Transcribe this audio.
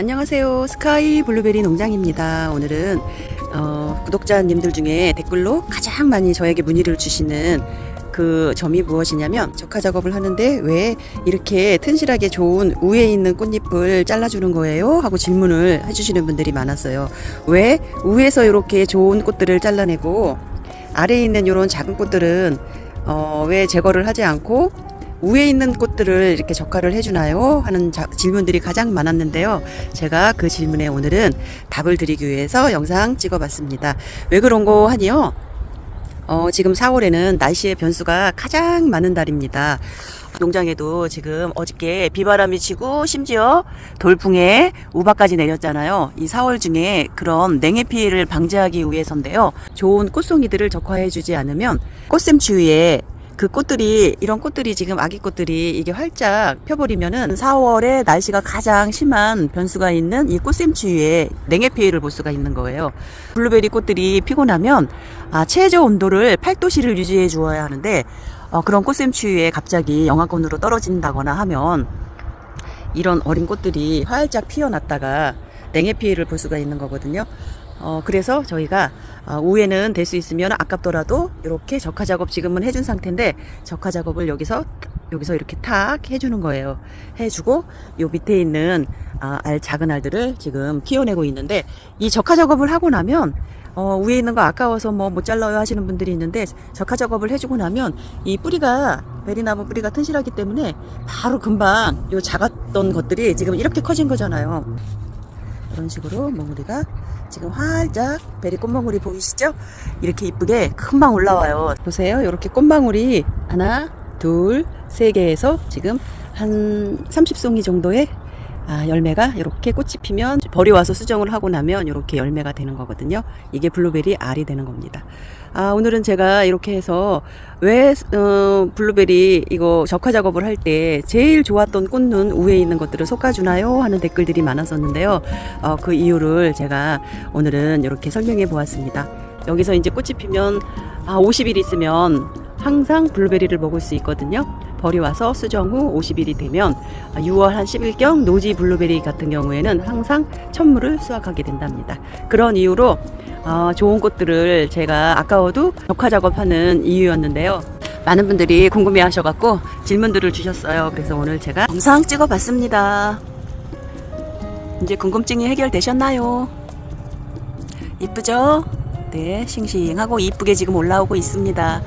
안녕하세요. 스카이 블루베리 농장입니다. 오늘은 어, 구독자님들 중에 댓글로 가장 많이 저에게 문의를 주시는 그 점이 무엇이냐면 적화 작업을 하는데 왜 이렇게 튼실하게 좋은 우에 있는 꽃잎을 잘라주는 거예요? 하고 질문을 해주시는 분들이 많았어요. 왜 우에서 이렇게 좋은 꽃들을 잘라내고 아래에 있는 이런 작은 꽃들은 어, 왜 제거를 하지 않고 위에 있는 꽃들을 이렇게 적화를 해주나요? 하는 자- 질문들이 가장 많았는데요. 제가 그 질문에 오늘은 답을 드리기 위해서 영상 찍어봤습니다. 왜 그런 거 하니요? 어, 지금 4월에는 날씨의 변수가 가장 많은 달입니다. 농장에도 지금 어저께 비바람이 치고 심지어 돌풍에 우박까지 내렸잖아요. 이 4월 중에 그런 냉해 피해를 방지하기 위해서인데요. 좋은 꽃송이들을 적화해주지 않으면 꽃샘 추위에 그 꽃들이 이런 꽃들이 지금 아기 꽃들이 이게 활짝 펴버리면은 4월에 날씨가 가장 심한 변수가 있는 이 꽃샘 추위에 냉해 피해를 볼 수가 있는 거예요. 블루베리 꽃들이 피고 나면 아, 최저 온도를 8도씨를 유지해 주어야 하는데 어, 그런 꽃샘 추위에 갑자기 영하권으로 떨어진다거나 하면 이런 어린 꽃들이 활짝 피어났다가 냉해 피해를 볼 수가 있는 거거든요. 어, 그래서 저희가 어, 우에는 될 수 있으면 아깝더라도 이렇게 적화 작업 지금은 해준 상태인데 적화 작업을 여기서 여기서 이렇게 탁 해주는 거예요. 해주고 요 밑에 있는 아, 알 작은 알들을 지금 피워내고 있는데 이 적화 작업을 하고 나면 어, 위에 있는 거 아까워서 뭐 못 잘라요 하시는 분들이 있는데 적화 작업을 해주고 나면 이 뿌리가 베리나무 뿌리가 튼실하기 때문에 바로 금방 요 작았던 것들이 지금 이렇게 커진 거잖아요. 이런 식으로 멍울이가 지금 활짝 베리 꽃망울이 보이시죠? 이렇게 이쁘게 금방 올라와요. 보세요. 이렇게 꽃망울이 하나, 둘, 세 개에서 지금 한 30송이 정도의 아, 열매가 이렇게 꽃이 피면 벌이 와서 수정을 하고 나면 이렇게 열매가 되는 거거든요. 이게 블루베리 알이 되는 겁니다. 아, 오늘은 제가 이렇게 해서 왜 어, 블루베리 이거 적화 작업을 할 때 제일 좋았던 꽃눈 위에 있는 것들을 솎아주나요? 하는 댓글들이 많았었는데요. 어, 그 이유를 제가 오늘은 이렇게 설명해 보았습니다. 여기서 이제 꽃이 피면 아, 50일 있으면 항상 블루베리를 먹을 수 있거든요. 벌이 와서 수정 후 50일이 되면 6월 한 10일경 노지 블루베리 같은 경우에는 항상 천물을 수확하게 된답니다. 그런 이유로 어, 좋은 꽃들을 제가 아까워도 적화 작업하는 이유였는데요. 많은 분들이 궁금해 하셔갖고 질문들을 주셨어요. 그래서 오늘 제가 영상 찍어봤습니다. 이제 궁금증이 해결되셨나요? 이쁘죠? 네, 싱싱하고 이쁘게 지금 올라오고 있습니다.